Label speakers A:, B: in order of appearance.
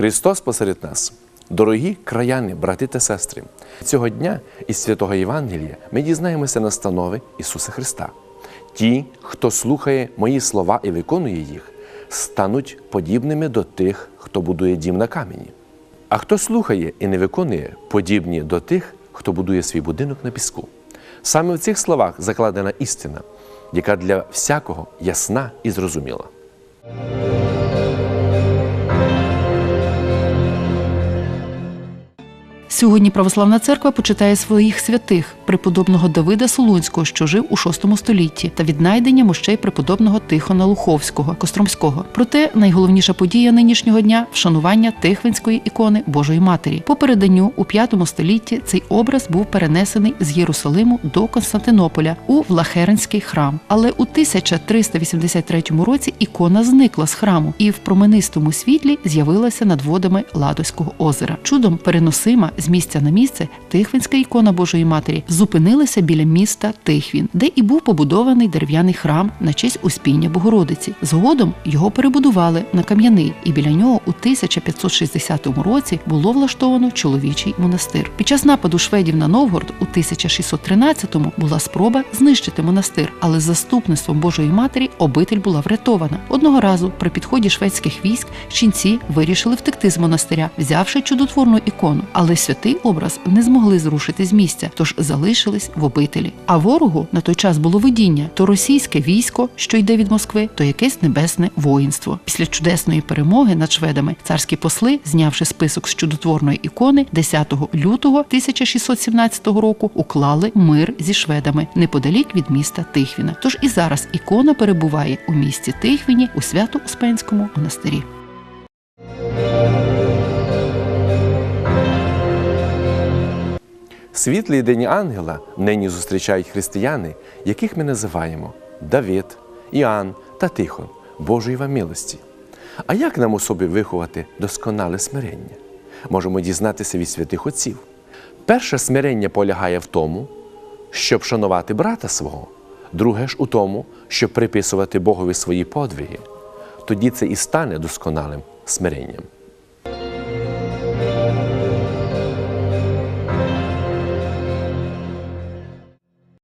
A: Христос посеред нас. Дорогі краяни, брати та сестри, цього дня із святого Євангелія ми дізнаємося настанови Ісуса Христа. Ті, хто слухає мої слова і виконує їх, стануть подібними до тих, хто будує дім на камені. А хто слухає і не виконує, подібні до тих, хто будує свій будинок на піску. Саме в цих словах закладена істина, яка для всякого ясна і зрозуміла.
B: Сьогодні православна церква почитає своїх святих преподобного Давида Солунського, що жив у VI столітті, та віднайдення мощей преподобного Тихона Луховського Костромського. Проте найголовніша подія нинішнього дня вшанування Тихвинської ікони Божої Матері. По переданню у V столітті цей образ був перенесений з Єрусалиму до Константинополя у Влахеренський храм. Але у 1383 році ікона зникла з храму і в променистому світлі з'явилася над водами Ладоського озера. Чудом переносима з місця на місце Тихвинська ікона Божої Матері зупинилася біля міста Тихвін, де і був побудований дерев'яний храм на честь Успіння Богородиці. Згодом його перебудували на кам'яний, і біля нього у 1560 році було влаштовано чоловічий монастир. Під час нападу шведів на Новгород у 1613-му була спроба знищити монастир, але з заступництвом Божої Матері обитель була врятована. Одного разу при підході шведських військ ченці вирішили втекти з монастиря, взявши чудотворну ікону, але святий образ не змогли зрушити з місця, тож залишились в обителі. А ворогу на той час було видіння: то російське військо, що йде від Москви, то якесь небесне воїнство. Після чудесної перемоги над шведами царські посли, знявши список з чудотворної ікони, 10 лютого 1617 року уклали мир зі шведами неподалік від міста Тихвіна. Тож і зараз ікона перебуває у місті Тихвіні у Свято-Успенському монастирі.
A: Світлий день ангела нині зустрічають християни, яких ми називаємо Давид, Іоанн та Тихон, Божої вам милості. А як нам у собі виховати досконале смирення? Можемо дізнатися від святих отців. Перше смирення полягає в тому, щоб шанувати брата свого, друге ж у тому, щоб приписувати Богові свої подвиги. Тоді це і стане досконалим смиренням.